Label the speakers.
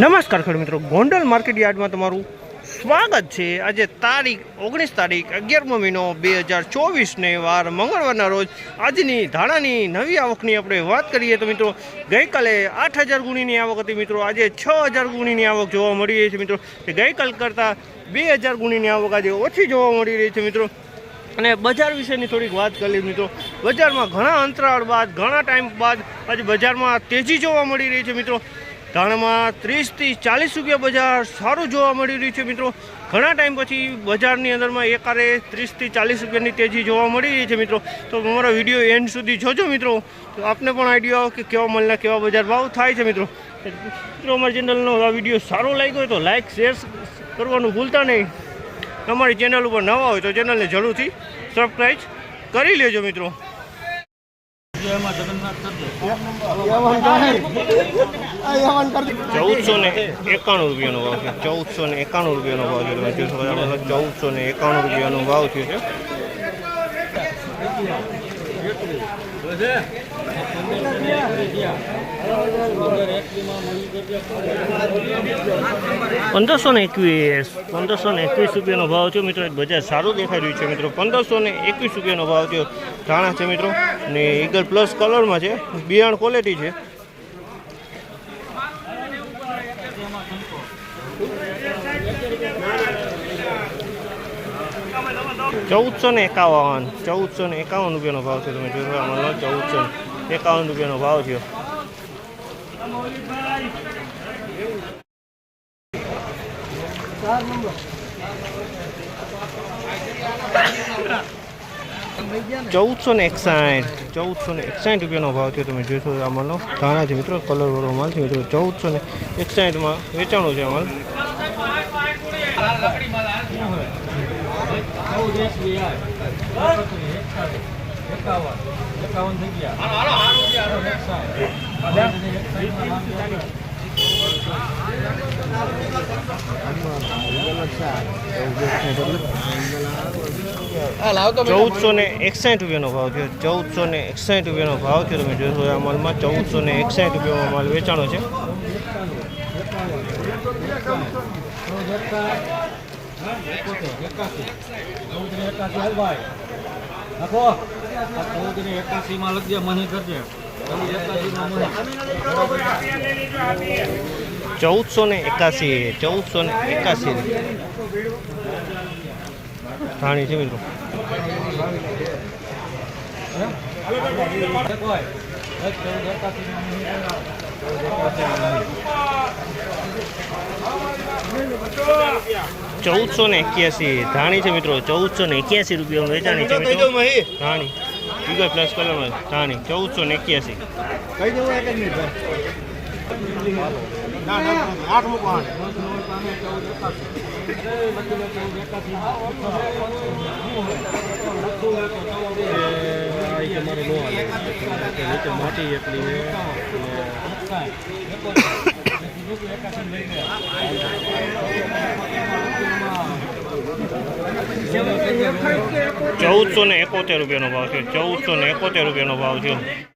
Speaker 1: નમસ્કાર ખેડૂત મિત્રો. ગોંડલ માર્કેટ યાર્ડમાં તમારું સ્વાગત છે. આજે તારીખ ઓગણીસ તારીખ અગિયારમો મહિનો બે હજાર ચોવીસને વાર મંગળવારના રોજ આજની ધાણાની નવી આવકની આપણે વાત કરીએ તો મિત્રો, ગઈકાલે આઠ હજાર ગુણીની આવક હતી મિત્રો. આજે છ હજાર ગુણીની આવક જોવા મળી રહી છે મિત્રો. ગઈકાલ કરતાં બે હજાર ગુણીની આવક આજે ઓછી જોવા મળી રહી છે મિત્રો. અને બજાર વિશેની થોડીક વાત કરી મિત્રો. બજારમાં ઘણા અંતરાળ બાદ, ઘણા ટાઈમ બાદ આજે બજારમાં તેજી જોવા મળી રહી છે મિત્રો. ધાણામાં ત્રીસથી ચાલીસ રૂપિયા બજાર સારું જોવા મળી રહ્યું છે મિત્રો. ઘણા ટાઈમ પછી બજારની અંદરમાં એકારે ત્રીસથી ચાલીસ રૂપિયાની તેજી જોવા મળી રહી છે મિત્રો. તો અમારો વીડિયો એન્ડ સુધી જોજો મિત્રો. તો આપને પણ આઈડિયા આવે કે કેવા મળના, કેવા બજાર ભાવ થાય છે મિત્રો. મિત્રો, અમારી ચેનલનો આ વીડિયો સારો લાગ્યો હોય તો લાઇક શેર કરવાનું ભૂલતા નહીં. અમારી ચેનલ ઉપર નવા હોય તો ચેનલને જરૂરથી સબસ્ક્રાઈબ કરી લેજો મિત્રો. ચૌદસો ને એકાણું રૂપિયાનો ભાવ છે ચૌદસો ને એકાણું રૂપિયાનો ભાવ છે તમે જોઈ શકો ચૌદસો ને એકાણું રૂપિયાનો ભાવ થયો છે. પંદરસો ને એકવીસ, પંદરસો ને એકવીસ રૂપિયાનો ભાવ થયો. મિત્રો બજાર સારું દેખાઈ રહ્યું છે, મિત્રો. પંદરસો ને એકવીસ રૂપિયાનો ભાવ થયો. ધાણા છે, મિત્રો. ને ઈગલ પ્લસ કલરમાં છે. બિયાણ ક્વોલિટી છે. ચૌદસો ને એકાવન, ચૌદસો ને એકાવન રૂપિયાનો ભાવ છે તમે જોઈ આમાં ચૌદસો ને એકાવન રૂપિયાનો ભાવ થયો ચૌદસો ને એકસાઠ, ચૌદસો ને એકસાઠ રૂપિયાનો ભાવ છે તમે જોશો આ માલનો ધાણા છે મિત્રો કલરવાળો માલ છે મિત્રો, ચૌદસો ને એકસાઠમાં વેચાણો છે આ માલ ચૌદસો ને એકસાઠ રૂપિયાનો ભાવ છે ચૌદસો ને એકસાઠ રૂપિયાનો ભાવ થયો. તમે જોશો આ માલમાં ચૌદસો ને એકસાઠ રૂપિયામાં માલ વેચાણો છે.
Speaker 2: એકાસી એકાસી
Speaker 1: ચૌદસો ને એકાસી ચૌદસો ને એકાસી રાણી છે મિત્રો. ચૌદસો ને એક્યાસી ધાણી છે મિત્રો ચૌદસો ને એક્યાસી રૂપિયા વેચાણી છે મિત્રો. ધાણી. પ્લસ કલરમાં ધાણી ચૌદસો ને એક્યાસી.
Speaker 2: માટી એટલી
Speaker 1: ચૌદસો ને એકોતેર રૂપિયાનો ભાવ છે ચૌદસો ને એકોતેર રૂપિયાનો ભાવ છે